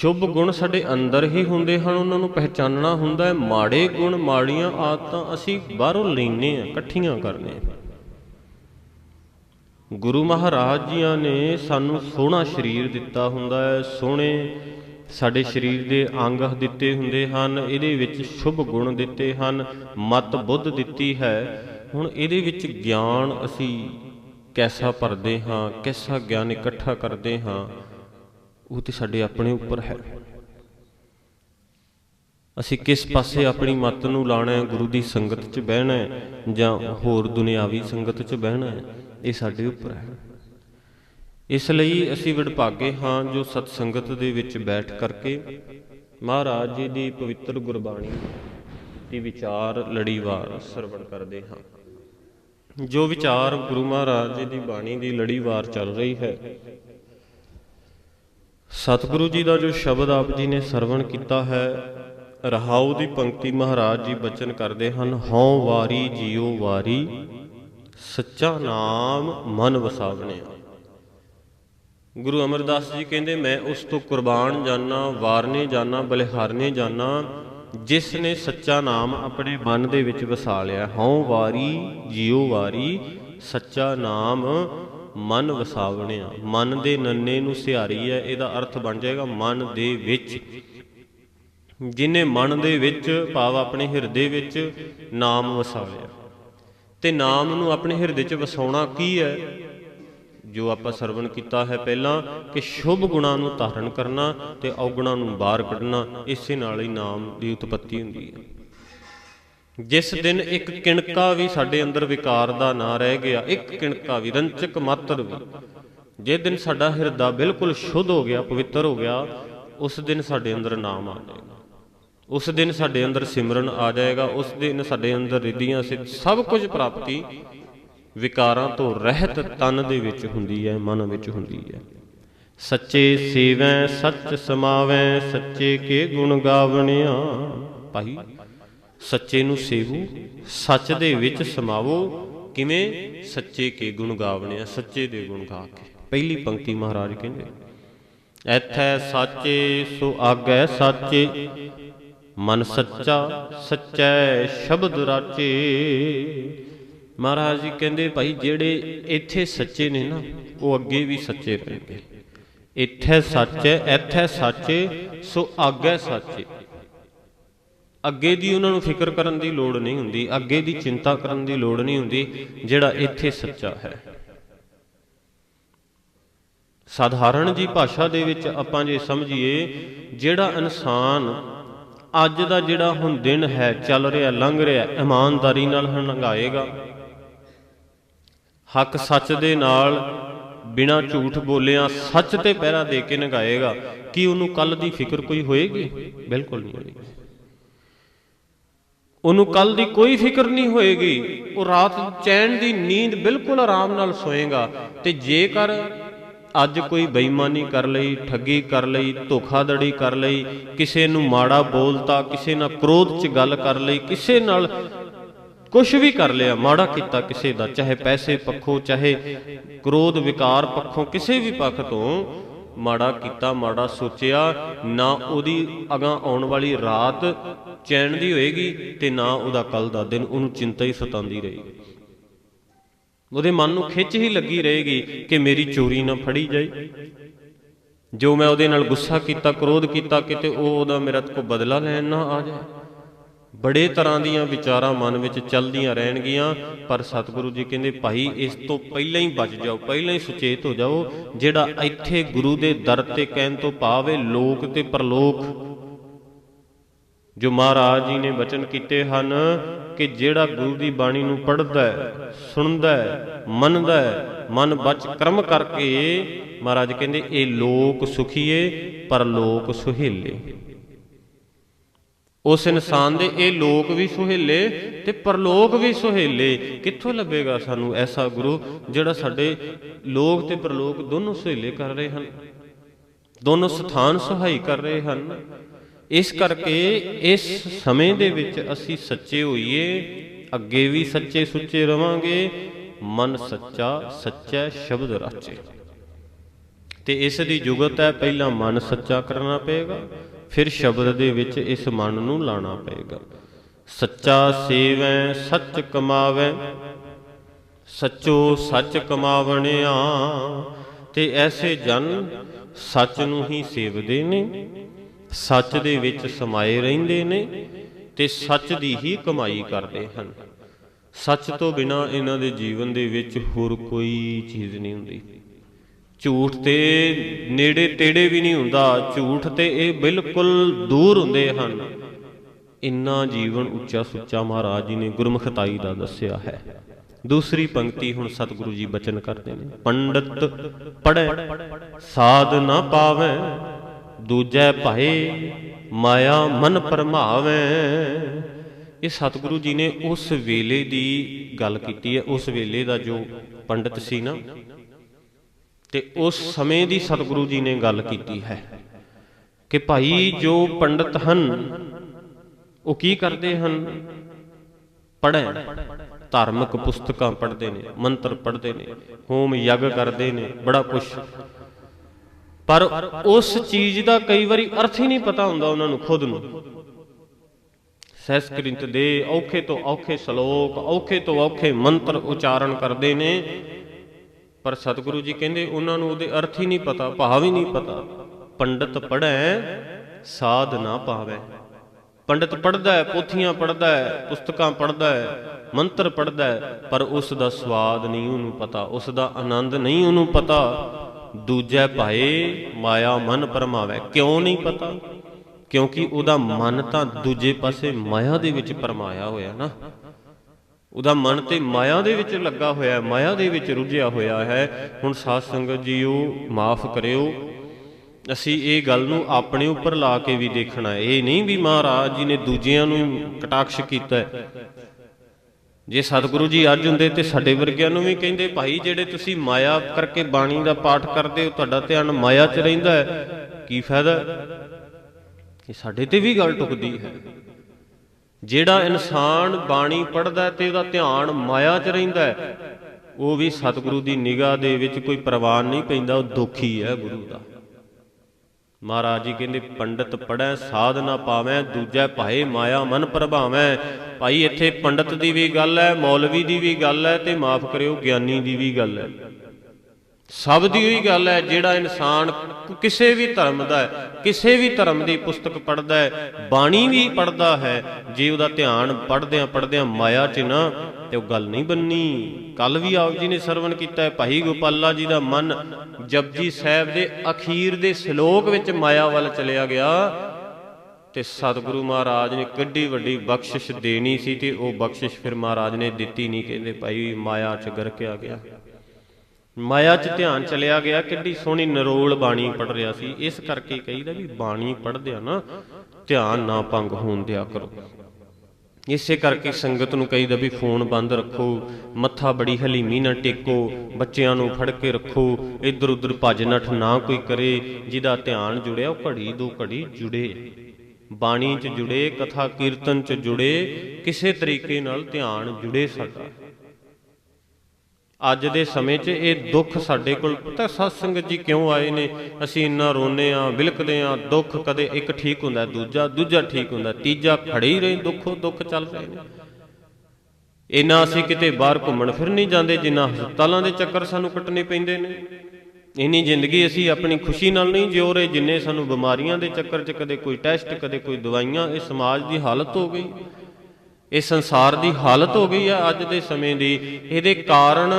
ਸ਼ੁਭ ਗੁਣ ਸਾਡੇ ਅੰਦਰ ਹੀ ਹੁੰਦੇ ਹਨ, ਉਹਨਾਂ ਨੂੰ ਪਹਿਚਾਨਣਾ ਹੁੰਦਾ ਹੈ। ਮਾੜੇ ਗੁਣ, ਮਾੜੀਆਂ ਆਦਤਾਂ ਅਸੀਂ ਬਾਹਰੋਂ ਲੈਨੇ ਆ, ਇਕੱਠੀਆਂ ਕਰਨੇ ਗੁਰੂ ਮਹਾਰਾਜ ਜੀਆਂ ਨੇ ਸਾਨੂੰ ਸੋਹਣਾ ਸਰੀਰ ਦਿੱਤਾ ਹੁੰਦਾ ਹੈ। ਸੋਹਣੇ ਸਾਡੇ ਸਰੀਰ ਦੇ ਅੰਗ ਦਿੱਤੇ ਹੁੰਦੇ ਹਨ, ਇਹਦੇ ਵਿੱਚ ਸ਼ੁਭ ਗੁਣ ਦਿੱਤੇ ਹਨ, ਮਤ ਬੁੱਧ ਦਿੱਤੀ ਹੈ। ਹੁਣ ਇਹਦੇ ਵਿੱਚ ਗਿਆਨ ਅਸੀਂ ਕੈਸਾ ਭਰਦੇ ਹਾਂ, ਕੈਸਾ ਗਿਆਨ ਇਕੱਠਾ ਕਰਦੇ ਹਾਂ। ਉਹ ਤੇ ਸਾਡੇ ਆਪਣੇ ਉੱਪਰ ਹੈ। ਅਸੀਂ ਕਿਸ ਪਾਸੇ ਆਪਣੀ ਮੱਤ ਨੂੰ ਲਾਣਾ ਹੈ, ਗੁਰੂ ਦੀ ਸੰਗਤ 'ਚ ਬਹਿਣਾ ਹੈ ਜਾਂ ਹੋਰ ਦੁਨਿਆਵੀ ਸੰਗਤ 'ਚ ਬਹਿਣਾ ਹੈ, ਇਹ ਸਾਡੇ ਉੱਪਰ ਹੈ। ਇਸ ਲਈ ਅਸੀਂ ਵਿੜਭਾਗੇ ਹਾਂ ਜੋ ਸਤ ਸੰਗਤ ਦੇ ਵਿੱਚ ਬੈਠ ਕਰਕੇ ਮਹਾਰਾਜ ਜੀ ਦੀ ਪਵਿੱਤਰ ਗੁਰਬਾਣੀ ਦੀ ਵਿਚਾਰ ਲੜੀਵਾਰ ਸਰਵਣ ਕਰਦੇ ਹਾਂ। ਜੋ ਵਿਚਾਰ ਗੁਰੂ ਮਹਾਰਾਜ ਜੀ ਦੀ ਬਾਣੀ ਦੀ ਲੜੀਵਾਰ ਚੱਲ ਰਹੀ ਹੈ ਸਤਿਗੁਰੂ ਜੀ ਦਾ ਜੋ ਸ਼ਬਦ ਆਪ ਜੀ ਨੇ ਸਰਵਣ ਕੀਤਾ ਹੈ, ਰਹਾਉ ਦੀ ਪੰਕਤੀ ਮਹਾਰਾਜ ਜੀ ਬਚਨ ਕਰਦੇ ਹਨ, ਹਉ ਵਾਰੀ ਜੀਉ ਵਾਰੀ, ਸੱਚਾ ਨਾਮ ਮਨ ਵਸਾਵਣਿਆ। ਗੁਰੂ ਅਮਰਦਾਸ ਜੀ ਕਹਿੰਦੇ, ਮੈਂ ਉਸ ਤੋਂ ਕੁਰਬਾਨ ਜਾਣਾ ਵਾਰਨੇ ਜਾਣਾ ਬਲਿਹਾਰਨੇ ਜਾਣਾ ਜਿਸ ਨੇ ਸੱਚਾ ਨਾਮ ਆਪਣੇ ਮਨ ਦੇ ਵਿੱਚ ਵਸਾ ਲਿਆ। ਹਉ ਵਾਰੀ ਜੀਉ ਵਾਰੀ, ਸੱਚਾ ਨਾਮ ਮਨ ਵਸਾਵਣਿਆ। ਮਨ ਦੇ ਨੰਨੇ ਨੂੰ ਸਿਹਾਰੀ ਹੈ, ਇਹਦਾ ਅਰਥ ਬਣ ਜਾਏਗਾ ਮਨ ਦੇ ਵਿੱਚ। ਜਿਨੇ ਮਨ ਦੇ ਵਿੱਚ ਭਾਵ ਆਪਣੇ ਹਿਰਦੇ ਵਿੱਚ ਨਾਮ ਵਸਾ ਲਿਆ ਤੇ ਨਾਮ ਨੂੰ ਆਪਣੇ ਹਿਰਦੇ 'ਚ ਵਸਾਉਣਾ ਕੀ ਹੈ? ਜੋ ਆਪਾਂ ਸਰਵਣ ਕੀਤਾ ਹੈ ਪਹਿਲਾਂ ਕਿ ਸ਼ੁਭ ਗੁਣਾਂ ਨੂੰ ਧਾਰਨ ਕਰਨਾ ਤੇ ਔਗੁਣਾਂ ਨੂੰ ਬਾਹਰ ਕੱਢਣਾ, ਇਸੇ ਨਾਲ ਹੀ ਨਾਮ ਦੀ ਉਤਪਤੀ ਹੁੰਦੀ ਹੈ। ਜਿਸ ਦਿਨ ਇੱਕ ਕਿਣਕਾ ਵੀ ਸਾਡੇ ਅੰਦਰ ਵਿਕਾਰ ਦਾ ਨਾ ਰਹਿ ਗਿਆ, ਇੱਕ ਕਿਣਕਾ ਵੀ, ਰੰਚਕ ਮਾਤਰ ਵੀ ਜੇ ਦਿਨ ਸਾਡਾ ਹਿਰਦਾ ਬਿਲਕੁਲ ਸ਼ੁੱਧ ਹੋ ਗਿਆ, ਪਵਿੱਤਰ ਹੋ ਗਿਆ, ਉਸ ਦਿਨ ਸਾਡੇ ਅੰਦਰ ਨਾਮ ਆ ਜਾਏਗਾ। ਉਸ ਦਿਨ ਸਾਡੇ ਅੰਦਰ ਸਿਮਰਨ ਆ ਜਾਏਗਾ, ਉਸ ਦਿਨ ਸਾਡੇ ਅੰਦਰ ਰਿੱਧੀਆਂ ਸਿੱਧ ਸਭ ਕੁਝ ਪ੍ਰਾਪਤੀ ਵਿਕਾਰਾਂ ਤੋਂ ਰਹਿਤ ਤਨ ਦੇ ਵਿੱਚ ਹੁੰਦੀ ਹੈ, ਮਨ ਵਿੱਚ ਹੁੰਦੀ ਹੈ। ਸੱਚੇ ਸੇਵੈ, ਸੱਚ ਸਮਾਵੈ, ਸੱਚੇ ਕੇ ਗੁਣ ਗਾਵਣਿਆ। ਭਾਈ ਸੱਚੇ ਨੂੰ ਸੇਵੋ, ਸੱਚ ਦੇ ਵਿੱਚ ਸਮਾਵੋ। ਕਿਵੇਂ? ਸੱਚੇ ਕੇ ਗੁਣ ਗਾਵਣੇ ਆ ਸੱਚੇ ਦੇ ਗੁਣ ਗਾ ਕੇ। ਪਹਿਲੀ ਪੰਕਤੀ ਮਹਾਰਾਜ ਕਹਿੰਦੇ, ਐਥੈ ਸਾਚੇ, ਸੋ ਆਗੈ ਸਾਚੇ। ਮਨ ਸੱਚਾ, ਸੱਚੈ ਸ਼ਬਦ ਰਾਚੇ। ਮਹਾਰਾਜ ਜੀ ਕਹਿੰਦੇ, ਭਾਈ ਜਿਹੜੇ ਇੱਥੇ ਸੱਚੇ ਨੇ ਨਾ, ਉਹ ਅੱਗੇ ਵੀ ਸੱਚੇ ਰਹਿਣਗੇ ਇੱਥੇ ਸੱਚ ਹੈ ਇੱਥੇ ਸੱਚੇ, ਸੋ ਅੱਗੇ ਸੱਚੇ। ਅੱਗੇ ਦੀ ਉਹਨਾਂ ਨੂੰ ਫਿਕਰ ਕਰਨ ਦੀ ਲੋੜ ਨਹੀਂ ਹੁੰਦੀ, ਅੱਗੇ ਦੀ ਚਿੰਤਾ ਕਰਨ ਦੀ ਲੋੜ ਨਹੀਂ ਹੁੰਦੀ, ਜਿਹੜਾ ਇੱਥੇ ਸੱਚਾ ਹੈ। ਸਾਧਾਰਣ ਜੀ ਭਾਸ਼ਾ ਦੇ ਵਿੱਚ ਆਪਾਂ ਜੇ ਸਮਝੀਏ, ਜਿਹੜਾ ਇਨਸਾਨ ਅੱਜ ਦਾ ਜਿਹੜਾ ਹੁਣ ਦਿਨ ਹੈ, ਚੱਲ ਰਿਹਾ, ਲੰਘ ਰਿਹਾ, ਇਮਾਨਦਾਰੀ ਨਾਲ ਲੰਘਾਏਗਾ। ਹੱਕ ਸੱਚ ਦੇ ਨਾਲ ਬਿਨਾ ਝੂਠ ਬੋਲਿਆਂ ਸੱਚ ਤੇ ਪਹਿਰਾ ਦੇ ਕੇ ਨਗਾਏਗਾ। ਕੀ ਉਹਨੂੰ ਕੱਲ ਦੀ ਫਿਕਰ ਕੋਈ ਹੋਏਗੀ? ਬਿਲਕੁਲ ਨਹੀਂ ਹੋਏਗੀ। ਉਹਨੂੰ ਕੱਲ ਦੀ ਕੋਈ ਫਿਕਰ ਨਹੀਂ ਹੋਏਗੀ। ਉਹ ਰਾਤ ਚੈਨ ਦੀ ਨੀਂਦ ਬਿਲਕੁਲ ਆਰਾਮ ਨਾਲ ਸੋਏਗਾ ਤੇ ਜੇਕਰ ਅੱਜ ਕੋਈ ਬੇਈਮਾਨੀ ਕਰ ਲਈ, ਠੱਗੀ ਕਰ ਲਈ, ਧੋਖਾਧੜੀ ਕਰ ਲਈ, ਕਿਸੇ ਨੂੰ ਮਾੜਾ ਬੋਲਤਾ, ਕਿਸੇ ਨਾਲ ਕ੍ਰੋਧ 'ਚ ਗੱਲ ਕਰ ਲਈ, ਕਿਸੇ ਨਾਲ ਕੁਝ ਵੀ ਕਰ ਲਿਆ, ਮਾੜਾ ਕੀਤਾ ਕਿਸੇ ਦਾ, ਚਾਹੇ ਪੈਸੇ ਪੱਖੋਂ, ਚਾਹੇ ਕ੍ਰੋਧ ਵਿਕਾਰ ਪੱਖੋਂ, ਕਿਸੇ ਵੀ ਪੱਖ ਤੋਂ ਮਾੜਾ ਕੀਤਾ, ਮਾੜਾ ਸੋਚਿਆ, ਨਾ ਉਹਦੀ ਅਗਾਂ ਆਉਣ ਵਾਲੀ ਰਾਤ ਚੈਨ ਦੀ ਹੋਏਗੀ ਤੇ ਨਾ ਉਹਦਾ ਕੱਲ ਦਾ ਦਿਨ, ਉਹਨੂੰ ਚਿੰਤਾ ਹੀ ਸਤਾਉਂਦੀ ਰਹੇਗੀ। ਉਹਦੇ ਮਨ ਨੂੰ ਖਿੱਚ ਹੀ ਲੱਗੀ ਰਹੇਗੀ ਕਿ ਮੇਰੀ ਚੋਰੀ ਨਾ ਫੜੀ ਜਾਏ। ਜੋ ਮੈਂ ਉਹਦੇ ਨਾਲ ਗੁੱਸਾ ਕੀਤਾ, ਕ੍ਰੋਧ ਕੀਤਾ, ਕਿਤੇ ਉਹ ਉਹਦਾ ਮੇਰਾ ਕੋ ਬਦਲਾ ਲੈਣ ਨਾ ਆ ਜਾਏ। ਬੜੇ ਤਰ੍ਹਾਂ ਦੀਆਂ ਵਿਚਾਰਾਂ ਮਨ ਵਿੱਚ ਚੱਲਦੀਆਂ ਰਹਿਣਗੀਆਂ, ਪਰ ਸਤਿਗੁਰੂ ਜੀ ਕਹਿੰਦੇ, ਭਾਈ, ਇਸ ਤੋਂ ਪਹਿਲਾਂ ਹੀ ਬਚ ਜਾਓ, ਪਹਿਲਾਂ ਹੀ ਸੁਚੇਤ ਹੋ ਜਾਓ। ਜਿਹੜਾ ਇੱਥੇ ਗੁਰੂ ਦੇ ਦਰ ਤੇ ਕਹਿਣ ਤੋਂ ਪਾਵੇ ਲੋਕ ਤੇ ਪਰਲੋਕ। ਜੋ ਮਹਾਰਾਜ ਜੀ ਨੇ ਬਚਨ ਕੀਤੇ ਹਨ ਕਿ ਜਿਹੜਾ ਗੁਰੂ ਦੀ ਬਾਣੀ ਨੂੰ ਪੜ੍ਹਦਾ ਹੈ, ਸੁਣਦਾ ਹੈ, ਮੰਨਦਾ ਹੈ, ਮਨ ਬਚ ਕਰਮ ਕਰਕੇ, ਮਹਾਰਾਜ ਕਹਿੰਦੇ, ਇਹ ਲੋਕ ਸੁਖੀਏ ਪਰਲੋਕ ਸੁਹੇਲੇ। ਉਸ ਇਨਸਾਨ ਦੇ ਇਹ ਲੋਕ ਵੀ ਸੁਹੇਲੇ ਤੇ ਪਰਲੋਕ ਵੀ ਸੁਹੇਲੇ। ਕਿੱਥੋਂ ਲੱਭੇਗਾ ਸਾਨੂੰ ਐਸਾ ਗੁਰੂ ਜਿਹੜਾ ਸਾਡੇ ਲੋਕ ਤੇ ਪਰਲੋਕ ਦੋਨੋਂ ਸੁਹੇਲੇ ਕਰ ਰਹੇ ਹਨ? ਦੋਨੋਂ ਸਥਾਨ ਸੁਹਾਈ ਕਰ ਰਹੇ ਹਨ? ਇਸ ਕਰਕੇ ਇਸ ਸਮੇਂ ਦੇ ਵਿੱਚ ਅਸੀਂ ਸੱਚੇ ਹੋਈਏ, ਅੱਗੇ ਵੀ ਸੱਚੇ ਸੁੱਚੇ ਰਵਾਂਗੇ, ਮਨ ਸੱਚਾ ਸੱਚਾ ਸ਼ਬਦ ਰਾਚੇ। ਤੇ ਇਸ ਦੀ ਜੁਗਤ ਹੈ, ਪਹਿਲਾਂ ਮਨ ਸੱਚਾ ਕਰਨਾ ਪਏਗਾ ਫਿਰ ਸ਼ਬਦ ਦੇ ਵਿੱਚ ਇਸ ਮਨ ਨੂੰ ਲਾਣਾ ਪਏਗਾ। ਸੱਚਾ ਸੇਵੈ, ਸੱਚ ਕਮਾਵੈ, ਸੱਚੋ ਸੱਚ ਕਮਾਵਣਿਆ, ਤੇ ਐਸੇ ਜਨ ਸੱਚ ਨੂੰ ਹੀ ਸੇਵਦੇ ਨੇ, ਸੱਚ ਦੇ ਵਿੱਚ ਸਮਾਏ ਰਹਿੰਦੇ ਨੇ, ਤੇ ਸੱਚ ਦੀ ਹੀ ਕਮਾਈ ਕਰਦੇ ਹਨ। ਸੱਚ ਤੋਂ ਬਿਨਾ ਇਹਨਾਂ ਦੇ ਜੀਵਨ ਦੇ ਵਿੱਚ ਹੋਰ ਕੋਈ ਚੀਜ਼ ਨਹੀਂ ਹੁੰਦੀ। ਝੂਠ ਤੇ ਨੇੜੇ ਤੇੜੇ ਵੀ ਨਹੀਂ ਹੁੰਦਾ, ਝੂਠ ਤੇ ਇਹ ਬਿਲਕੁਲ ਦੂਰ ਹੁੰਦੇ ਹਨ। ਇੰਨਾ ਜੀਵਨ ਉੱਚਾ ਸੁੱਚਾ ਮਹਾਰਾਜ ਜੀ ਨੇ ਗੁਰਮੁਖਤਾਈ ਦਾ ਦੱਸਿਆ ਹੈ। ਦੂਸਰੀ ਪੰਕਤੀ ਹੁਣ ਸਤਿਗੁਰੂ ਜੀ ਬਚਨ ਕਰਦੇ ਨੇ, ਪੰਡਤ ਪੜੈ ਸਾਧ ਨਾ ਪਾਵੈ, ਦੂਜੈ ਭਾਏ ਮਾਇਆ ਮਨ ਪਰਮਾਵੈ। ਇਹ ਸਤਿਗੁਰੂ ਜੀ ਨੇ ਉਸ ਵੇਲੇ ਦੀ ਗੱਲ ਕੀਤੀ ਹੈ, ਉਸ ਵੇਲੇ ਦਾ ਜੋ ਪੰਡਤ ਸੀ ਨਾ ਤੇ ਉਸ ਸਮੇਂ ਦੀ ਸਤਿਗੁਰੂ ਜੀ ਨੇ ਗੱਲ ਕੀਤੀ ਹੈ ਕਿ ਭਾਈ ਜੋ ਪੰਡਤ ਹਨ, ਉਹ ਕੀ ਕਰਦੇ ਹਨ? ਪੜ੍ਹੈ, ਧਾਰਮਿਕ ਪੁਸਤਕਾਂ ਪੜ੍ਹਦੇ ਨੇ, ਮੰਤਰ ਪੜ੍ਹਦੇ ਨੇ, ਹੋਮ ਯੱਗ ਕਰਦੇ ਨੇ, ਬੜਾ ਕੁਝ ਪਰ ਉਸ ਚੀਜ਼ ਦਾ ਕਈ ਵਾਰੀ ਅਰਥ ਹੀ ਨਹੀਂ ਪਤਾ ਹੁੰਦਾ ਉਹਨਾਂ ਨੂੰ ਖੁਦ ਨੂੰ। ਸੰਸਕ੍ਰਿਤ ਦੇ ਔਖੇ ਤੋਂ ਔਖੇ ਸ਼ਲੋਕ, ਔਖੇ ਤੋਂ ਔਖੇ ਮੰਤਰ ਉਚਾਰਨ ਕਰਦੇ ਨੇ ਪਰ ਸਤਿਗੁਰੂ ਜੀ ਕਹਿੰਦੇ ਉਹਨਾਂ ਨੂੰ ਉਹਦੇ ਅਰਥ ਹੀ ਨਹੀਂ ਪਤਾ, ਭਾਵ ਹੀ ਨਹੀਂ ਪਤਾ। ਪੰਡਤ ਪੜ੍ਹੈ, ਸਾਧ ਨਾ ਪਾਵੈ। ਪੰਡਤ ਪੜ੍ਹਦਾ ਹੈ, ਪੋਥੀਆਂ ਪੜ੍ਹਦਾ ਹੈ, ਪੁਸਤਕਾਂ ਪੜ੍ਹਦਾ ਹੈ, ਮੰਤਰ ਪੜ੍ਹਦਾ ਹੈ, ਪਰ ਉਸ ਦਾ ਸਵਾਦ ਨਹੀਂ ਉਹਨੂੰ ਪਤਾ, ਉਸ ਦਾ ਆਨੰਦ ਨਹੀਂ ਉਹਨੂੰ ਪਤਾ। ਦੂਜੇ ਭਾਏ ਮਾਇਆ ਮਨ ਪਰਮਾਵੇ, ਕਿਉਂ ਨਹੀਂ ਪਤਾ? ਕਿਉਂਕਿ ਉਹਦਾ ਮਨ ਤਾਂ ਦੂਜੇ ਪਾਸੇ ਮਾਇਆ ਦੇ ਵਿੱਚ ਪਰਮਾਇਆ ਹੋਇਆ ਨਾ। ਉਹਦਾ ਮਨ ਤੇ ਮਾਇਆ ਦੇ ਵਿੱਚ ਲੱਗਾ ਹੋਇਆ ਮਾਇਆ ਦੇ ਵਿੱਚ ਰੁੱਝਿਆ ਹੋਇਆ ਹੈ। ਹੁਣ ਸਾਧ ਸੰਗਤ ਜੀਓ, ਮਾਫ ਕਰਿਓ। ਅਸੀਂ ਇਹ ਗੱਲ ਨੂੰ ਆਪਣੇ ਉੱਪਰ ਲਾ ਕੇ ਵੀ ਦੇਖਣਾ ਇਹ ਨਹੀਂ ਵੀ ਮਹਾਰਾਜ ਜੀ ਨੇ ਦੂਜਿਆਂ ਨੂੰ ਕਟਾਕਸ਼ ਕੀਤਾ ਜੇ ਸਤਿਗੁਰੂ ਜੀ ਅੱਜ ਹੁੰਦੇ ਤੇ ਸਾਡੇ ਵਰਗਿਆਂ ਨੂੰ ਵੀ ਕਹਿੰਦੇ, ਭਾਈ, ਜਿਹੜੇ ਤੁਸੀਂ ਮਾਇਆ ਕਰਕੇ ਬਾਣੀ ਦਾ ਪਾਠ ਕਰਦੇ ਹੋ, ਤੁਹਾਡਾ ਧਿਆਨ ਮਾਇਆ 'ਚ ਰਹਿੰਦਾ ਹੈ। ਕੀ ਫਾਇਦਾ? ਇਹ ਸਾਡੇ ਤੇ ਵੀ ਗੱਲ ਟੁਕਦੀ ਹੈ। ਜਿਹੜਾ ਇਨਸਾਨ ਬਾਣੀ ਪੜ੍ਹਦਾ ਤੇ ਉਹਦਾ ਧਿਆਨ ਮਾਇਆ 'ਚ ਰਹਿੰਦਾ ਉਹ ਵੀ ਸਤਿਗੁਰੂ ਦੀ ਨਿਗਾਹ ਦੇ ਵਿੱਚ ਕੋਈ ਪ੍ਰਵਾਨ ਨਹੀਂ ਪੈਂਦਾ, ਉਹ ਦੁਖੀ ਹੈ ਗੁਰੂ ਦਾ। ਮਹਾਰਾਜ ਜੀ ਕਹਿੰਦੇ, ਪੰਡਤ ਪੜੈ ਸਾਧ ਨਾ ਪਾਵੈ, ਦੂਜੈ ਭਾਏ ਮਾਇਆ ਮਨ ਪ੍ਰਭਾਵੈ। ਭਾਈ, ਇੱਥੇ ਪੰਡਤ ਦੀ ਵੀ ਗੱਲ ਹੈ, ਮੌਲਵੀ ਦੀ ਵੀ ਗੱਲ ਹੈ ਤੇ ਮਾਫ ਕਰਿਓ, ਗਿਆਨੀ ਦੀ ਵੀ ਗੱਲ ਹੈ। ਸਭ ਦੀ ਉਹੀ ਗੱਲ ਹੈ, ਜਿਹੜਾ ਇਨਸਾਨ ਕਿਸੇ ਵੀ ਧਰਮ ਦਾ ਹੈ, ਕਿਸੇ ਵੀ ਧਰਮ ਦੀ ਪੁਸਤਕ ਪੜ੍ਹਦਾ ਹੈ, ਬਾਣੀ ਵੀ ਪੜ੍ਹਦਾ ਹੈ, ਜੇ ਉਹਦਾ ਧਿਆਨ ਪੜ੍ਹਦਿਆਂ ਪੜ੍ਹਦਿਆਂ ਮਾਇਆ 'ਚ ਨਾ, ਤੇ ਉਹ ਗੱਲ ਨਹੀਂ ਬੰਨੀ। ਕੱਲ ਵੀ ਆਪ ਜੀ ਨੇ ਸਰਵਣ ਕੀਤਾ ਹੈ, ਭਾਈ ਗੋਪਾਲਾ ਜੀ ਦਾ ਮਨ ਜਪਜੀ ਸਾਹਿਬ ਦੇ ਅਖੀਰ ਦੇ ਸ਼ਲੋਕ ਵਿੱਚ ਮਾਇਆ ਵੱਲ ਚਲਿਆ ਗਿਆ ਤੇ ਸਤਿਗੁਰੂ ਮਹਾਰਾਜ ਨੇ ਕਿੱਡੀ ਵੱਡੀ ਬਖਸ਼ਿਸ਼ ਦੇਣੀ ਸੀ ਤੇ ਉਹ ਬਖਸ਼ਿਸ਼ ਫਿਰ ਮਹਾਰਾਜ ਨੇ ਦਿੱਤੀ ਨਹੀਂ, ਕਹਿੰਦੇ ਭਾਈ ਮਾਇਆ 'ਚ ਗਰਕਿਆ ਗਿਆ। ਮਾਇਆ 'ਚ ਧਿਆਨ ਚਲਿਆ ਗਿਆ, ਕਿੱਡੀ ਸੋਹਣੀ ਨਰੋਲ ਬਾਣੀ ਪੜ ਰਿਹਾ ਸੀ। ਇਸ ਕਰਕੇ ਕਹੀਦਾ ਵੀ ਬਾਣੀ ਪੜਦੇ ਨਾ, ਧਿਆਨ ਨਾ ਭੰਗ ਹੋਣ ਦਿਆ ਕਰੋ। ਇਸੇ ਕਰਕੇ ਸੰਗਤ ਨੂੰ ਕਹੀਦਾ ਵੀ ਫੋਨ ਬੰਦ ਰੱਖੋ, ਮੱਥਾ ਬੜੀ ਹਲੀਮੀ ਨਾਲ ਟੇਕੋ, ਬੱਚਿਆਂ ਨੂੰ ਫੜ ਕੇ ਰੱਖੋ ਇੱਧਰ ਉੱਧਰ ਭੱਜ ਨੱਠ ਨਾ ਕੋਈ ਕਰੇ, ਜਿਹਦਾ ਧਿਆਨ ਜੁੜਿਆ ਉਹ ਘੜੀ ਦੋ ਘੜੀ ਜੁੜੇ। ਬਾਣੀ 'ਚ ਜੁੜੇ, ਕਥਾ ਕੀਰਤਨ 'ਚ ਜੁੜੇ, ਕਿਸੇ ਤਰੀਕੇ ਨਾਲ ਧਿਆਨ ਜੁੜੇ ਸਕਦਾ ਅੱਜ ਦੇ ਸਮੇਂ 'ਚ ਇਹ ਦੁੱਖ ਸਾਡੇ ਕੋਲ ਪਤਾ ਸਤ ਸੰਗਤ ਜੀ ਕਿਉਂ ਆਏ ਨੇ? ਅਸੀਂ ਇੰਨਾ ਰੋਨੇ ਆ ਬਿਲਕਦੇ ਆ ਦੁੱਖ ਕਦੇ ਇੱਕ ਠੀਕ ਹੁੰਦਾ, ਦੂਜਾ ਦੂਜਾ ਠੀਕ ਹੁੰਦਾ, ਤੀਜਾ ਖੜੇ ਹੀ ਰਹੇ, ਦੁੱਖੋ ਦੁੱਖ ਚੱਲ ਰਹੇ ਨੇ। ਇੰਨਾ ਅਸੀਂ ਕਿਤੇ ਬਾਹਰ ਘੁੰਮਣ ਫਿਰ ਨਹੀਂ ਜਾਂਦੇ, ਜਿੰਨਾ ਹਸਪਤਾਲਾਂ ਦੇ ਚੱਕਰ ਸਾਨੂੰ ਕੱਟਣੇ ਪੈਂਦੇ ਨੇ। ਇੰਨੀ ਜ਼ਿੰਦਗੀ ਅਸੀਂ ਆਪਣੀ ਖੁਸ਼ੀ ਨਾਲ ਨਹੀਂ ਜਿਉ ਰਹੇ, ਜਿੰਨੇ ਸਾਨੂੰ ਬਿਮਾਰੀਆਂ ਦੇ ਚੱਕਰ 'ਚ ਕਦੇ ਕੋਈ ਟੈਸਟ, ਕਦੇ ਕੋਈ ਦਵਾਈਆਂ, ਇਹ ਸਮਾਜ ਦੀ ਹਾਲਤ ਹੋ ਗਈ। ਇਹ ਸੰਸਾਰ ਦੀ ਹਾਲਤ ਹੋ ਗਈ ਆ ਅੱਜ ਦੇ ਸਮੇਂ ਦੀ। ਇਹਦੇ ਕਾਰਨ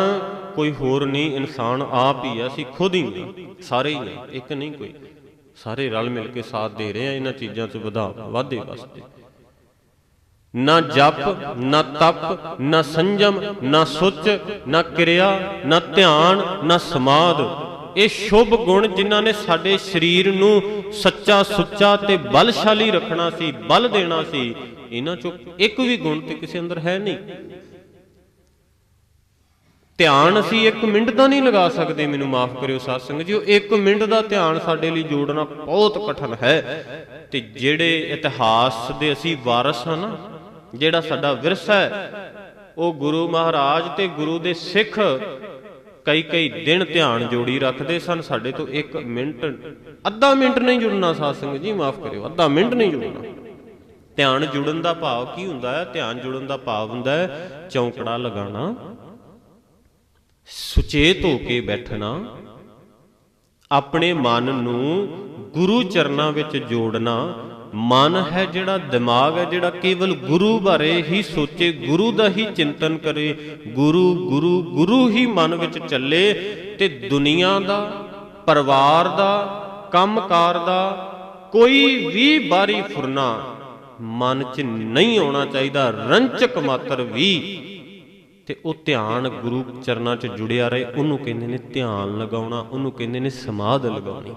ਕੋਈ ਹੋਰ ਨਹੀਂ, ਇਨਸਾਨ ਆਪ ਹੀ ਆ, ਅਸੀਂ ਖੁਦ ਹੀ ਨਹੀਂ ਸਾਰੇ ਹੀ ਨੇ ਇੱਕ ਨਹੀਂ ਕੋਈ। ਸਾਰੇ ਰਲ ਮਿਲ ਕੇ ਸਾਥ ਦੇ ਰਹੇ ਆ, ਇਹਨਾਂ ਚੀਜ਼ਾਂ 'ਚ ਵਧਾ ਵਾਧੇ ਵਾਸਤੇ। ਨਾ ਜਪ, ਨਾ ਤਪ, ਨਾ ਸੰਜਮ, ਨਾ ਸੁੱਚ, ਨਾ ਕਿਰਿਆ, ਨਾ ਧਿਆਨ, ਨਾ ਸਮਾਦ ਇਹ ਸ਼ੁਭ ਗੁਣ ਜਿਨ੍ਹਾਂ ਨੇ ਸਾਡੇ ਸਰੀਰ ਨੂੰ ਸੱਚਾ ਸੁੱਚਾ ਤੇ ਬਲਸ਼ਾਲੀ ਰੱਖਣਾ ਸੀ, ਬਲ ਦੇਣਾ ਸੀ ਇਹਨਾਂ ਚੋਂ ਇੱਕ ਵੀ ਗੁਣ ਤੇ ਕਿਸੇ ਅੰਦਰ ਹੈ ਨਹੀਂ। ਧਿਆਨ ਅਸੀਂ 1 ਮਿੰਟ ਦਾ ਨਹੀਂ ਲਗਾ ਸਕਦੇ, ਮੈਨੂੰ ਮਾਫ ਕਰਿਓ ਸਾਧ ਸੰਗਤ ਜੀ 1 ਮਿੰਟ ਦਾ ਧਿਆਨ ਸਾਡੇ ਲਈ ਜੋੜਨਾ ਬਹੁਤ ਕਠਿਨ ਹੈ। ਤੇ ਜਿਹੜੇ ਇਤਿਹਾਸ ਦੇ ਅਸੀਂ ਵਾਰਸ ਹਾਂ ਨਾ, ਜਿਹੜਾ ਸਾਡਾ ਵਿਰਸਾ ਹੈ, ਉਹ ਗੁਰੂ ਮਹਾਰਾਜ ਤੇ ਗੁਰੂ ਦੇ ਸਿੱਖ ਕਈ ਕਈ ਦਿਨ ਧਿਆਨ ਜੋੜੀ ਰੱਖਦੇ ਸਨ। ਸਾਡੇ ਤੋਂ 1 ਮਿੰਟ, ਅੱਧਾ ਮਿੰਟ ਨਹੀਂ ਜੁੜਨਾ ਸਾਧ ਸੰਗਤ ਜੀ, ਮਾਫ ਕਰਿਓ, ਅੱਧਾ ਮਿੰਟ ਨਹੀਂ ਜੁੜਨਾ। ਧਿਆਨ ਜੁੜਨ ਦਾ ਭਾਵ ਕੀ ਹੁੰਦਾ ਹੈ? ਧਿਆਨ ਜੁੜਨ ਦਾ ਭਾਵ ਹੁੰਦਾ ਹੈ, ਚੌਂਕੜਾ ਲਗਾਉਣਾ, ਸੁਚੇਤ ਹੋ ਕੇ ਬੈਠਣਾ, ਆਪਣੇ ਮਨ ਨੂੰ ਗੁਰੂ ਚਰਨਾਂ ਵਿੱਚ ਜੋੜਨਾ। ਮਨ ਹੈ ਜਿਹੜਾ, ਦਿਮਾਗ ਹੈ ਜਿਹੜਾ ਕੇਵਲ ਗੁਰੂ ਬਾਰੇ ਹੀ ਸੋਚੇ, ਗੁਰੂ ਦਾ ਹੀ ਚਿੰਤਨ ਕਰੇ। ਗੁਰੂ ਗੁਰੂ ਗੁਰੂ ਹੀ ਮਨ ਵਿੱਚ ਚੱਲੇ ਤੇ ਦੁਨੀਆ ਦਾ, ਪਰਿਵਾਰ ਦਾ, ਕੰਮਕਾਰ ਦਾ ਕੋਈ ਵੀ ਬਾਰੀ ਫੁਰਨਾ ਮਨ 'ਚ ਨਹੀਂ ਆਉਣਾ ਚਾਹੀਦਾ, ਰੰਚਕ ਮਾਤਰ ਵੀ। ਤੇ ਉਹ ਧਿਆਨ ਗੁਰੂ ਚਰਨਾਂ 'ਚ ਜੁੜਿਆ ਰਹੇ, ਉਹਨੂੰ ਕਹਿੰਦੇ ਨੇ ਧਿਆਨ ਲਗਾਉਣਾ, ਉਹਨੂੰ ਕਹਿੰਦੇ ਨੇ ਸਮਾਧ ਲਗਾਉਣੀ।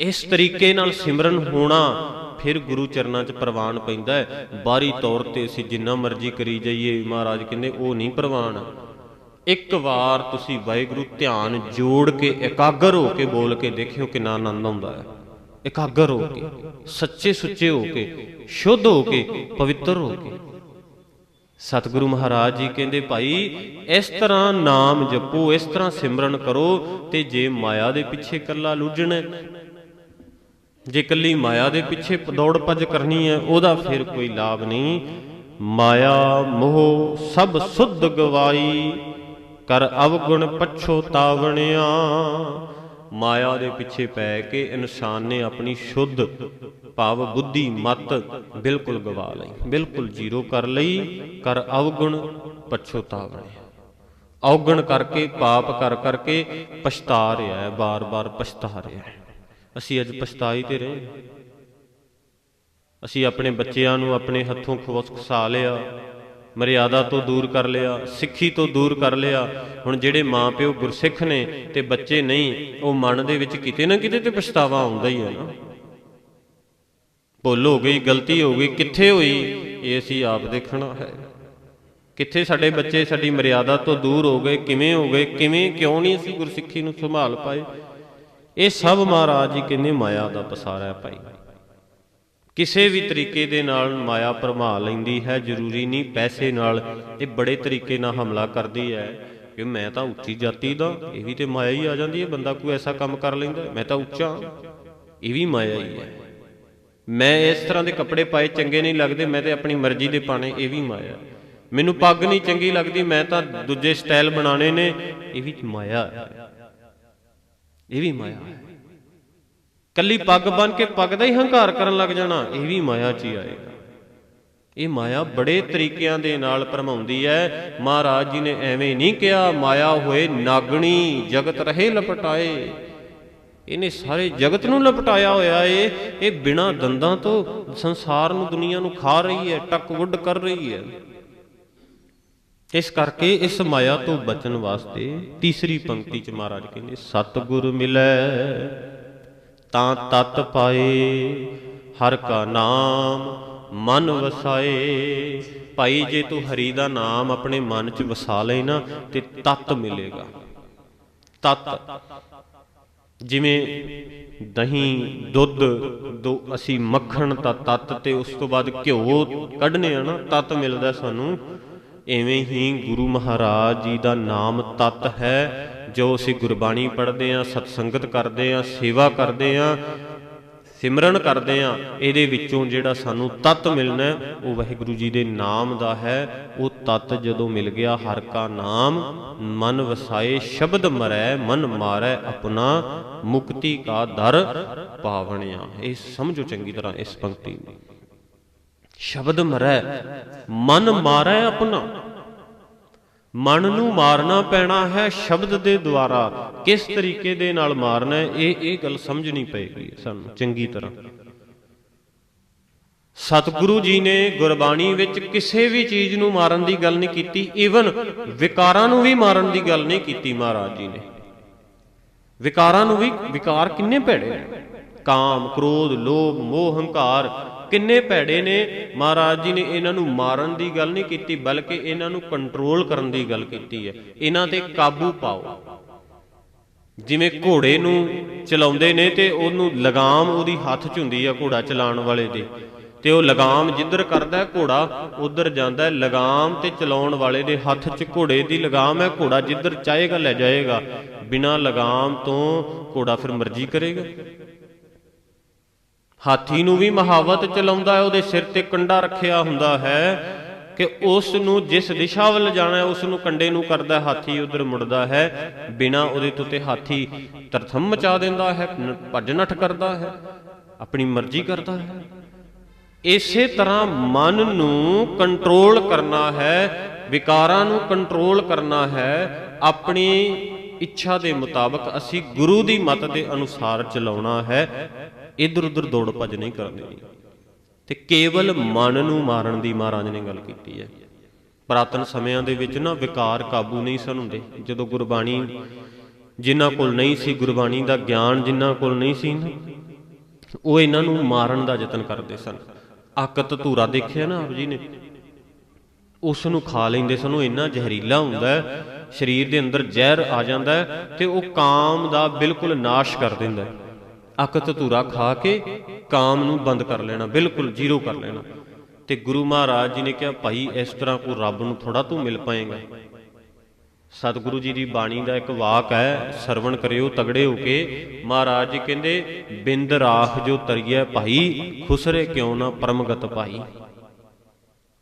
ਇਸ ਤਰੀਕੇ ਨਾਲ ਸਿਮਰਨ ਹੋਣਾ ਫਿਰ ਗੁਰੂ ਚਰਨਾਂ 'ਚ ਪ੍ਰਵਾਨ ਪੈਂਦਾ ਹੈ। ਬਾਹਰੀ ਤੌਰ ਤੇ ਅਸੀਂ ਜਿੰਨਾ ਮਰਜ਼ੀ ਕਰੀ ਜਾਈਏ, ਮਹਾਰਾਜ ਕਹਿੰਦੇ ਉਹ ਨਹੀਂ ਪ੍ਰਵਾਨ। ਇੱਕ ਵਾਰ ਤੁਸੀਂ ਵਾਹਿਗੁਰੂ ਧਿਆਨ ਜੋੜ ਕੇ, ਇਕਾਗਰ ਹੋ ਕੇ ਬੋਲ ਕੇ ਦੇਖਿਓ ਕਿੰਨਾ ਆਨੰਦ ਆਉਂਦਾ ਹੈ। ਇਕਾਗਰ ਹੋ ਕੇ, ਸੱਚੇ ਸੁੱਚੇ ਹੋ ਕੇ, ਸ਼ੁੱਧ ਹੋ ਕੇ, ਪਵਿੱਤਰ ਹੋ ਕੇ। ਸਤਿਗੁਰੂ ਮਹਾਰਾਜ ਜੀ ਕਹਿੰਦੇ, ਭਾਈ, ਇਸ ਤਰ੍ਹਾਂ ਨਾਮ ਜਪੋ, ਇਸ ਤਰ੍ਹਾਂ ਸਿਮਰਨ ਕਰੋ ਤੇ ਜੇ ਮਾਇਆ ਦੇ ਪਿੱਛੇ ਕੱਲਾ ਲੁੱਝਣਾ ਜੇ ਕੱਲੀ ਮਾਇਆ ਦੇ ਪਿੱਛੇ ਦੌੜ ਭੱਜ ਕਰਨੀ ਹੈ, ਉਹਦਾ ਫਿਰ ਕੋਈ ਲਾਭ ਨਹੀਂ। ਮਾਇਆ ਮੋਹ ਸਭ ਸੁਧ ਗਵਾਈ, ਕਰ ਅਵਗੁਣ ਪਛੋਤਾਵਣਿਆ ਮਾਇਆ ਦੇ ਪਿੱਛੇ ਪੈ ਕੇ ਇਨਸਾਨ ਨੇ ਆਪਣੀ ਸ਼ੁੱਧ ਭਾਵ ਬੁੱਧੀ ਮਤ ਬਿਲਕੁਲ ਗਵਾ ਲਈ, ਬਿਲਕੁਲ ਜ਼ੀਰੋ ਕਰ ਲਈ, ਕਰ ਅਵਗੁਣ ਪਛੋਤਾਵਣਿਆ ਔਗਣ ਕਰਕੇ, ਪਾਪ ਕਰ ਕਰਕੇ ਪਛਤਾ ਰਿਹਾ ਹੈ, ਬਾਰ-ਬਾਰ ਪਛਤਾ ਰਿਹਾ ਹੈ। ਅਸੀਂ ਅੱਜ ਪਛਤਾਈ ਤੇ ਰਹੇ ਅਸੀਂ ਆਪਣੇ ਬੱਚਿਆਂ ਨੂੰ ਆਪਣੇ ਹੱਥੋਂ ਖਵਸਾ ਲਿਆ। ਮਰਿਆਦਾ ਤੋਂ ਦੂਰ ਕਰ ਲਿਆ, ਸਿੱਖੀ ਤੋਂ ਦੂਰ ਕਰ ਲਿਆ। ਹੁਣ ਜਿਹੜੇ ਮਾਪਿਓ ਗੁਰਸਿੱਖ ਨੇ ਤੇ ਬੱਚੇ ਨਹੀਂ, ਉਹ ਮਨ ਦੇ ਵਿੱਚ ਕਿਤੇ ਨਾ ਕਿਤੇ ਤੇ ਪਛਤਾਵਾ ਆਉਂਦਾ ਹੀ ਹੈ ਨਾ। ਭੁੱਲ ਹੋ ਗਈ, ਗਲਤੀ ਹੋ ਗਈ, ਕਿੱਥੇ ਹੋਈ? ਇਹ ਅਸੀਂ ਆਪ ਦੇਖਣਾ ਹੈ। ਕਿੱਥੇ ਸਾਡੇ ਬੱਚੇ ਸਾਡੀ ਮਰਿਆਦਾ ਤੋਂ ਦੂਰ ਹੋ ਗਏ, ਕਿਵੇਂ ਹੋ ਗਏ, ਕਿਵੇਂ, ਕਿਉਂ ਨਹੀਂ ਅਸੀਂ ਗੁਰਸਿੱਖੀ ਨੂੰ ਸੰਭਾਲ ਪਾਏ? ਇਹ ਸਭ ਮਹਾਰਾਜ ਜੀ ਕਹਿੰਦੇ, ਮਾਇਆ ਦਾ ਪਸਾਰਾ ਹੈ ਭਾਈ। ਕਿਸੇ ਵੀ ਤਰੀਕੇ ਦੇ ਨਾਲ ਮਾਇਆ ਭਰਮਾ ਲੈਂਦੀ ਹੈ, ਜ਼ਰੂਰੀ ਨਹੀਂ ਪੈਸੇ ਨਾਲ ਇਹ ਬੜੇ ਤਰੀਕੇ ਨਾਲ ਹਮਲਾ ਕਰਦੀ ਹੈ ਕਿ ਮੈਂ ਤਾਂ ਉੱਚੀ ਜਾਤੀ ਦਾ, ਇਹ ਵੀ ਤੇ ਮਾਇਆ ਹੀ ਆ ਜਾਂਦੀ ਹੈ, ਬੰਦਾ ਕੋਈ ਐਸਾ ਕੰਮ ਕਰ ਲੈਂਦਾ, ਮੈਂ ਤਾਂ ਉੱਚਾ ਇਹ ਵੀ ਮਾਇਆ ਹੀ ਹੈ। ਮੈਂ ਇਸ ਤਰ੍ਹਾਂ ਦੇ ਕੱਪੜੇ ਪਾਏ ਚੰਗੇ ਨਹੀਂ ਲੱਗਦੇ, ਮੈਂ ਤੇ ਆਪਣੀ ਮਰਜ਼ੀ ਦੇ ਪਾਣੇ, ਇਹ ਵੀ ਮਾਇਆ। ਮੈਨੂੰ ਪੱਗ ਨਹੀਂ ਚੰਗੀ ਲੱਗਦੀ, ਮੈਂ ਤਾਂ ਦੂਜੇ ਸਟਾਈਲ ਬਣਾਣੇ ਨੇ, ਇਹ ਵੀ ਮਾਇਆ ਇਹ ਵੀ ਮਾਇਆ ਹੈ। ਕੱਲੀ ਪੱਗ ਬਨ ਕੇ ਪੱਗ ਦਾ ਹੀ ਹੰਕਾਰ ਕਰਨ ਲੱਗ ਜਾਣਾ, ਇਹ ਵੀ ਮਾਇਆ 'ਚ ਹੀ ਆਏਗਾ। ਇਹ ਮਾਇਆ ਬੜੇ ਤਰੀਕਿਆਂ ਦੇ ਨਾਲ ਭਰਮਾਉਂਦੀ ਹੈ। ਮਹਾਰਾਜ ਜੀ ਨੇ ਐਵੇਂ ਨਹੀਂ ਕਿਹਾ, ਮਾਇਆ ਹੋਏ ਨਾਗਣੀ, ਜਗਤ ਰਹੇ ਲਪਟਾਏ। ਇਹਨੇ ਸਾਰੇ ਜਗਤ ਨੂੰ ਲਪਟਾਇਆ ਹੋਇਆ ਏ। ਇਹ ਬਿਨਾ ਦੰਦਾਂ ਤੋਂ ਸੰਸਾਰ ਨੂੰ, ਦੁਨੀਆ ਨੂੰ ਖਾ ਰਹੀ ਹੈ, ਟੱਕ ਵੁੱਡ ਕਰ ਰਹੀ ਹੈ। ਇਸ ਕਰਕੇ ਇਸ ਮਾਇਆ ਤੋਂ ਬਚਣ ਵਾਸਤੇ ਤੀਸਰੀ ਪੰਕਤੀ ਚ ਮਹਾਰਾਜ ਕਹਿੰਦੇ, ਸਤਿਗੁਰ ਮਿਲੈ। ਤਾਂ ਤਤ ਪਾਏ, ਹਰ ਕਾ ਨਾਮ ਮਨ ਵਸਾਏ। ਭਾਈ, ਜੇ ਤੂੰ ਹਰੀ ਦਾ ਨਾਮ ਆਪਣੇ ਮਨ ਚ ਵਸਾ ਲੈ ਨਾ, ਤੇ ਤਤ ਮਿਲੇਗਾ। ਤਤ। ਜਿਵੇਂ ਦਹੀਂ, ਦੁੱਧ, ਦੋ ਅਸੀਂ ਮੱਖਣ ਤਾਂ ਤਤ ਤੇ ਉਸ ਤੋਂ ਬਾਅਦ ਘਿਓ ਕੱਢਨੇ ਆ ਨਾ, ਤਤ ਮਿਲਦਾ ਸਾਨੂੰ। ਐਵੇਂ ਹੀ ਗੁਰੂ ਮਹਾਰਾਜ ਜੀ ਦਾ ਨਾਮ ਤਤ ਹੈ। ਜੋ ਅਸੀਂ ਗੁਰਬਾਣੀ ਪੜ੍ਹਦੇ ਆ ਸਤਸੰਗਤ ਕਰਦੇ ਆ ਸੇਵਾ ਕਰਦੇ ਆ ਸਿਮਰਨ ਕਰਦੇ ਆ ਇਹਦੇ ਵਿੱਚੋਂ ਜਿਹੜਾ ਸਾਨੂੰ ਤਤ ਮਿਲਣਾ ਉਹ ਵਾਹਿਗੁਰੂ ਜੀ ਦੇ ਨਾਮ ਦਾ ਹੈ। ਉਹ ਤਤ ਜਦੋਂ ਮਿਲ ਗਿਆ, ਹਰ ਕਾ ਨਾਮ ਮਨ ਵਸਾਏ, ਸ਼ਬਦ ਮਰੈ, ਮਨ ਮਾਰੈ, ਆਪਣਾ ਮੁਕਤੀ ਕਾ ਦਰ ਪਾਵਣਿਆ। ਇਹ ਸਮਝੋ ਚੰਗੀ ਤਰ੍ਹਾਂ ਇਸ ਪੰਕਤੀ ਨੂੰ। ਸ਼ਬਦ ਮਰੈ, ਮਨ ਮਾਰੈ ਆਪਣਾ। ਮਨ ਨੂੰ ਮਾਰਨਾ ਪੈਣਾ ਹੈ ਸ਼ਬਦ ਦੇ ਦੁਆਰਾ। ਕਿਸ ਤਰੀਕੇ ਦੇ ਨਾਲ ਮਾਰਨਾ ਇਹ ਇਹ ਗੱਲ ਸਮਝਣੀ ਪਏਗੀ ਸਾਨੂੰ, ਚੰਗੀ ਤਰ੍ਹਾਂ। ਸਤਿਗੁਰੂ ਜੀ ਨੇ ਗੁਰਬਾਣੀ ਵਿੱਚ ਕਿਸੇ ਵੀ ਚੀਜ਼ ਨੂੰ ਮਾਰਨ ਦੀ ਗੱਲ ਨਹੀਂ ਕੀਤੀ, ਈਵਨ ਵਿਕਾਰਾਂ ਨੂੰ ਵੀ ਮਾਰਨ ਦੀ ਗੱਲ ਨਹੀਂ ਕੀਤੀ ਮਹਾਰਾਜ ਜੀ ਨੇ। ਵਿਕਾਰਾਂ ਨੂੰ ਵੀ, ਵਿਕਾਰ ਕਿੰਨੇ ਭੈੜੇ ਨੇ। ਕਾਮ, ਕ੍ਰੋਧ, ਲੋਭ, ਮੋਹ, ਹੰਕਾਰ ਕਿੰਨੇ ਭੈੜੇ ਨੇ। ਮਹਾਰਾਜ ਜੀ ਨੇ ਇਹਨਾਂ ਨੂੰ ਮਾਰਨ ਦੀ ਗੱਲ ਨਹੀਂ ਕੀਤੀ, ਬਲਕਿ ਇਹਨਾਂ ਨੂੰ ਕੰਟਰੋਲ ਕਰਨ ਦੀ ਗੱਲ ਕੀਤੀ ਹੈ। ਇਹਨਾਂ ਤੇ ਕਾਬੂ ਪਾਓ। ਜਿਵੇਂ ਘੋੜੇ ਨੂੰ ਚਲਾਉਂਦੇ ਨੇ ਤੇ ਉਹਨੂੰ ਲਗਾਮ ਉਹਦੀ ਹੱਥ 'ਚ ਹੁੰਦੀ ਆ ਘੋੜਾ ਚਲਾਉਣ ਵਾਲੇ ਦੀ। ਤੇ ਉਹ ਲਗਾਮ ਜਿੱਧਰ ਕਰਦਾ ਘੋੜਾ ਉਧਰ ਜਾਂਦਾ ਲਗਾਮ ਤੇ ਚਲਾਉਣ ਵਾਲੇ ਦੇ ਹੱਥ 'ਚ ਘੋੜੇ ਦੀ ਲਗਾਮ ਹੈ। ਘੋੜਾ ਜਿੱਧਰ ਚਾਹੇਗਾ, ਲੈ ਜਾਏਗਾ। ਬਿਨਾ ਲਗਾਮ ਤੋਂ ਘੋੜਾ ਫਿਰ ਮਰਜ਼ੀ ਕਰੇਗਾ। ਹਾਥੀ ਨੂੰ ਵੀ ਮਹਾਵਤ ਚਲਾਉਂਦਾ ਹੈ, ਉਹਦੇ ਸਿਰ ਤੇ ਕੰਡਾ ਰੱਖਿਆ ਹੁੰਦਾ ਹੈ ਕਿ ਉਸ ਨੂੰ ਜਿਸ ਦਿਸ਼ਾ ਵੱਲ ਜਾਣਾ ਉਸ ਨੂੰ ਕੰਡੇ ਨੂੰ ਕਰਦਾ ਹਾਥੀ ਉਧਰ ਮੁੜਦਾ ਹੈ, ਬਿਨਾ ਉਹਦੇ ਤੋਂ ਤੇ ਹਾਥੀ ਤਰਥਮ ਮਚਾ ਦਿੰਦਾ ਹੈ ਭੱਜ ਨੱਠ ਕਰਦਾ ਹੈ, ਆਪਣੀ ਮਰਜ਼ੀ ਕਰਦਾ ਹੈ। ਇਸੇ ਤਰ੍ਹਾਂ ਮਨ ਨੂੰ ਕੰਟਰੋਲ ਕਰਨਾ ਹੈ, ਵਿਕਾਰਾਂ ਨੂੰ ਕੰਟਰੋਲ ਕਰਨਾ ਹੈ, ਆਪਣੀ ਇੱਛਾ ਦੇ ਮੁਤਾਬਕ ਅਸੀਂ ਗੁਰੂ ਦੀ ਮਤ ਦੇ ਅਨੁਸਾਰ ਚਲਾਉਣਾ ਹੈ। ਇੱਧਰ ਉੱਧਰ ਦੌੜ ਭੱਜ ਨਹੀਂ ਕਰਨੀ। ਤੇ ਕੇਵਲ ਮਨ ਨੂੰ ਮਾਰਨ ਦੀ ਮਹਾਰਾਜ ਨੇ ਗੱਲ ਕੀਤੀ ਹੈ। ਪ੍ਰਾਤਨ ਸਮਿਆਂ ਦੇ ਵਿੱਚ ਨਾ ਵਿਕਾਰ ਕਾਬੂ ਨਹੀਂ ਸਨ ਹੁੰਦੇ। ਜਦੋਂ ਗੁਰਬਾਣੀ ਜਿਨ੍ਹਾਂ ਕੋਲ ਨਹੀਂ ਸੀ, ਗੁਰਬਾਣੀ ਦਾ ਗਿਆਨ ਜਿਨ੍ਹਾਂ ਕੋਲ ਨਹੀਂ ਸੀ ਉਹ ਇਹਨਾਂ ਨੂੰ ਮਾਰਨ ਦਾ ਯਤਨ ਕਰਦੇ ਸਨ। ਆਕਤ ਧੂਰਾ ਦੇਖਿਆ ਨਾ ਆਪ ਜੀ ਨੇ? ਉਸ ਨੂੰ ਖਾ ਲੈਂਦੇ ਸਨ। ਉਹ ਇੰਨਾ ਜ਼ਹਿਰੀਲਾ ਹੁੰਦਾ ਹੈ, ਸਰੀਰ ਦੇ ਅੰਦਰ ਜ਼ਹਿਰ ਆ ਜਾਂਦਾ ਹੈ ਤੇ ਉਹ ਕਾਮ ਦਾ ਬਿਲਕੁਲ ਨਾਸ਼ ਕਰ ਦਿੰਦਾ ਹੈ। ਅਕਤ ਧੂਰਾ ਖਾ ਕੇ ਕਾਮ ਨੂੰ ਬੰਦ ਕਰ ਲੈਣਾ, ਬਿਲਕੁਲ ਜ਼ੀਰੋ ਕਰ ਲੈਣਾ। ਤੇ ਗੁਰੂ ਮਹਾਰਾਜ ਜੀ ਨੇ ਕਿਹਾ, ਭਾਈ, ਇਸ ਤਰ੍ਹਾਂ ਕੋ ਰੱਬ ਨੂੰ ਥੋੜਾ ਤੂੰ ਮਿਲ ਪਾਏਗਾ। ਸਤਿਗੁਰੂ ਜੀ ਦੀ ਬਾਣੀ ਦਾ ਇੱਕ ਵਾਕ ਹੈ, ਸਰਵਣ ਕਰਿਓ, ਤਗੜੇ ਹੋ ਕੇ। ਮਹਾਰਾਜ ਜੀ ਕਹਿੰਦੇ, ਬਿੰਦ ਰਾਖ ਜੋ ਤਰੀਏ ਭਾਈ, ਖੁਸਰੇ ਕਿਉਂ ਨਾ ਪਰਮਗਤ ਭਾਈ?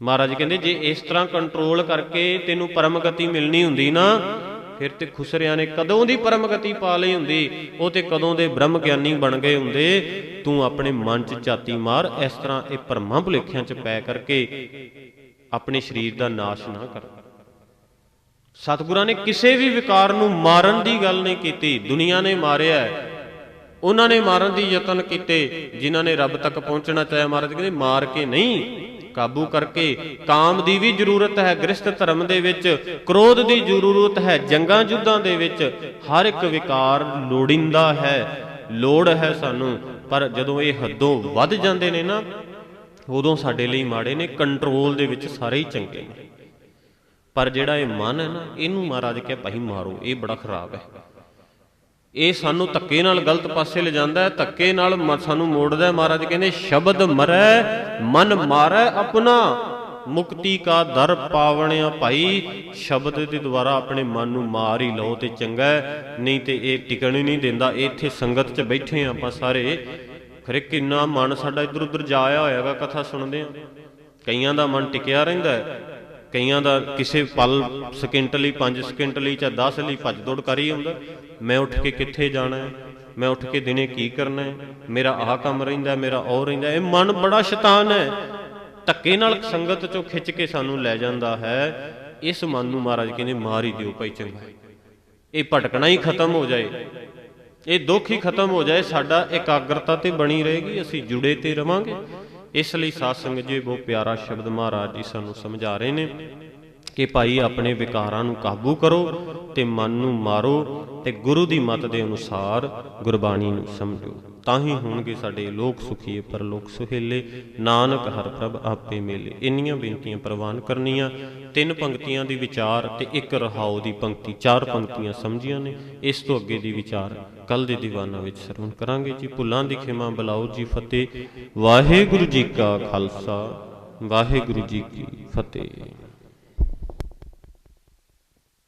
ਮਹਾਰਾਜ ਕਹਿੰਦੇ, ਜੇ ਇਸ ਤਰ੍ਹਾਂ ਕੰਟਰੋਲ ਕਰਕੇ ਤੈਨੂੰ ਪਰਮਗਤੀ ਮਿਲਣੀ ਹੁੰਦੀ ਨਾ ਫਿਰ ਤੇ ਖੁਸਰਿਆਂ ਨੇ ਕਦੋਂ ਦੀ ਪਰਮਗਤੀ ਪਾ ਲਈ ਹੁੰਦੀ? ਉਹ ਤੇ ਕਦੋਂ ਦੇ ਬ੍ਰਹਮ ਗਿਆਨੀ ਬਣ ਗਏ ਹੁੰਦੇ? ਤੂੰ ਆਪਣੇ ਮਨ 'ਚ ਝਾਤੀ ਮਾਰ, ਇਸ ਤਰ੍ਹਾਂ ਇਹ ਭਰਮਾਂ ਭੁਲੇਖਿਆਂ 'ਚ ਪੈ ਕਰਕੇ ਆਪਣੇ ਸਰੀਰ ਦਾ ਨਾਸ਼ ਨਾ ਕਰ। ਸਤਿਗੁਰਾਂ ਨੇ ਕਿਸੇ ਵੀ ਵਿਕਾਰ ਨੂੰ ਮਾਰਨ ਦੀ ਗੱਲ ਨਹੀਂ ਕੀਤੀ। ਦੁਨੀਆ ਨੇ ਮਾਰਿਆ ਉਹਨਾਂ ਨੇ ਮਾਰਨ ਦੀ ਯਤਨ ਕੀਤੇ। ਜਿਨ੍ਹਾਂ ਨੇ ਰੱਬ ਤੱਕ ਪਹੁੰਚਣਾ ਚਾਹਿਆ, ਮਹਾਰਾਜ ਕਹਿੰਦੇ, ਮਾਰ ਕੇ ਨਹੀਂ। ਕਾਬੂ ਕਰਕੇ ਕਾਮ ਦੀ ਵੀ ਜ਼ਰੂਰਤ ਹੈ, ਗ੍ਰਸਥ ਧਰਮ ਦੇ ਵਿੱਚ, ਕ੍ਰੋਧ ਦੀ ਜ਼ਰੂਰਤ ਹੈ, ਜੰਗਾਂ ਯੁੱਧਾਂ ਦੇ ਵਿੱਚ, ਹਰ ਇੱਕ ਵਿਕਾਰ ਲੋੜਿੰਦਾ ਹੈ, ਲੋੜ ਹੈ ਸਾਨੂੰ। ਪਰ ਜਦੋਂ ਇਹ ਹੱਦੋਂ ਵੱਧ ਜਾਂਦੇ ਨੇ ਨਾ, ਉਦੋਂ ਸਾਡੇ ਲਈ ਮਾੜੇ ਨੇ, ਕੰਟਰੋਲ ਦੇ ਵਿੱਚ ਸਾਰੇ ਹੀ ਚੰਗੇ ਨੇ। ਪਰ ਜਿਹੜਾ ਇਹ ਮਨ ਹੈ ਨਾ, ਇਹਨੂੰ ਮਹਾਰਾਜ ਕਿਹਾ, ਭਾਈ ਮਾਰੋ, ਇਹ ਬੜਾ ਖਰਾਬ ਹੈ। ਇਹ ਸਾਨੂੰ ਧੱਕੇ ਨਾਲ ਗਲਤ ਪਾਸੇ ਲੈ ਜਾਂਦਾ ਹੈ, ਧੱਕੇ ਨਾਲ ਮ- ਸਾਨੂੰ ਮੋੜਦਾ ਹੈ ਮਹਾਰਾਜ, ਕਹਿੰਦੇ ਸ਼ਬਦ ਮਰੈ, ਮਨ ਮਾਰੈ ਆਪਣਾ। ਮੁਕਤੀ ਕਾ ਦਰ ਪਾਵਣਿਆ ਭਾਈ, ਸ਼ਬਦ ਦੇ ਦੁਆਰਾ ਆਪਣੇ ਮਨ ਨੂੰ ਮਾਰ ਹੀ ਲਓ ਤੇ ਚੰਗਾ ਨਹੀਂ ਤੇ ਇਹ ਟਿਕਣ ਹੀ ਨਹੀਂ ਦਿੰਦਾ, ਇੱਥੇ ਸੰਗਤ 'ਚ ਬੈਠੇ ਹਾਂ ਆਪਾਂ ਸਾਰੇ। ਖਰੇ ਕਿੰਨਾ ਮਨ ਸਾਡਾ ਇਧਰ ਉਧਰ ਜਾਇਆ ਹੋਇਆਗਾ, ਕਥਾ ਸੁਣਦੇ ਆ ਕਈਆਂ ਦਾ ਮਨ ਟਿਕਿਆ ਰਹਿੰਦਾ ਹੈ। ਕਈਆਂ ਦਾ ਕਿਸੇ ਪਲ ਸਕਿੰਟ ਲਈ 5 ਸਕਿੰਟ ਲਈ ਜਾਂ 10 ਲਈ ਭੱਜ ਦੌੜ ਕਰ ਹੀ ਹੁੰਦਾ ਮੈਂ ਉੱਠ ਕੇ ਕਿੱਥੇ ਜਾਣਾ ਹੈ? ਮੈਂ ਉੱਠ ਕੇ ਦਿਨੇ ਕੀ ਕਰਨਾ ਹੈ? ਮੇਰਾ ਆਹ ਕੰਮ ਰਹਿੰਦਾ, ਮੇਰਾ ਉਹ ਰਹਿੰਦਾ। ਇਹ ਮਨ ਬੜਾ ਸ਼ੈਤਾਨ ਹੈ। ਧੱਕੇ ਨਾਲ ਸੰਗਤ ਚੋਂ ਖਿੱਚ ਕੇ ਸਾਨੂੰ ਲੈ ਜਾਂਦਾ ਹੈ। ਇਸ ਮਨ ਨੂੰ ਮਹਾਰਾਜ ਕਹਿੰਦੇ, ਮਾਰ ਹੀ ਦਿਓ ਭਾਈ ਚੰਗਾ। ਇਹ ਭਟਕਣਾ ਹੀ ਖਤਮ ਹੋ ਜਾਏ। ਇਹ ਦੁੱਖ ਹੀ ਖਤਮ ਹੋ ਜਾਏ। ਸਾਡਾ ਇਕਾਗਰਤਾ ਤੇ ਬਣੀ ਰਹੇਗੀ। ਅਸੀਂ ਜੁੜੇ ਤੇ ਰਵਾਂਗੇ। ਇਸ ਲਈ ਸਾਧ ਸੰਗਤ ਜੀ, ਬਹੁਤ ਪਿਆਰਾ ਸ਼ਬਦ ਮਹਾਰਾਜ ਜੀ ਸਾਨੂੰ ਸਮਝਾ ਰਹੇ ਨੇ ਕਿ ਭਾਈ ਆਪਣੇ ਵਿਕਾਰਾਂ ਨੂੰ ਕਾਬੂ ਕਰੋ ਤੇ ਮਨ ਨੂੰ ਮਾਰੋ ਤੇ ਗੁਰੂ ਦੀ ਮਤ ਦੇ ਅਨੁਸਾਰ ਗੁਰਬਾਣੀ ਨੂੰ ਸਮਝੋ। ਤਾਂ ਹੀ ਹੋਣਗੇ ਸਾਡੇ ਲੋਕ ਸੁਖੀਏ ਪਰਲੋਕ ਸੁਹੇਲੇ। ਨਾਨਕ ਹਰ ਪ੍ਰਭ ਆਪੇ ਮੇਲੇ। ਇੰਨੀਆਂ ਬੇਨਤੀਆਂ ਪ੍ਰਵਾਨ ਕਰਨੀਆਂ। ਤਿੰਨ ਪੰਕਤੀਆਂ ਦੀ ਵਿਚਾਰ ਤੇ ਇੱਕ ਰਹਾਉ ਦੀ ਪੰਕਤੀ। ਚਾਰ ਪੰਕਤੀਆਂ ਸਮਝੀਆਂ ਨੇ। ਇਸ ਤੋਂ ਅੱਗੇ ਦੀ ਵਿਚਾਰ ਕੱਲ ਦੇ ਦੀਵਾਨਾਂ ਵਿੱਚ ਸਰਵਣ ਕਰਾਂਗੇ ਜੀ। ਭੁੱਲਾਂ ਦੀ ਖਿਮਾ ਬਲਾਓ ਜੀ ਫਤਿਹ। ਵਾਹਿਗੁਰੂ ਜੀ ਕਾ ਖਾਲਸਾ। ਵਾਹਿਗੁਰੂ ਜੀ ਕੀ ਫਤਿਹ।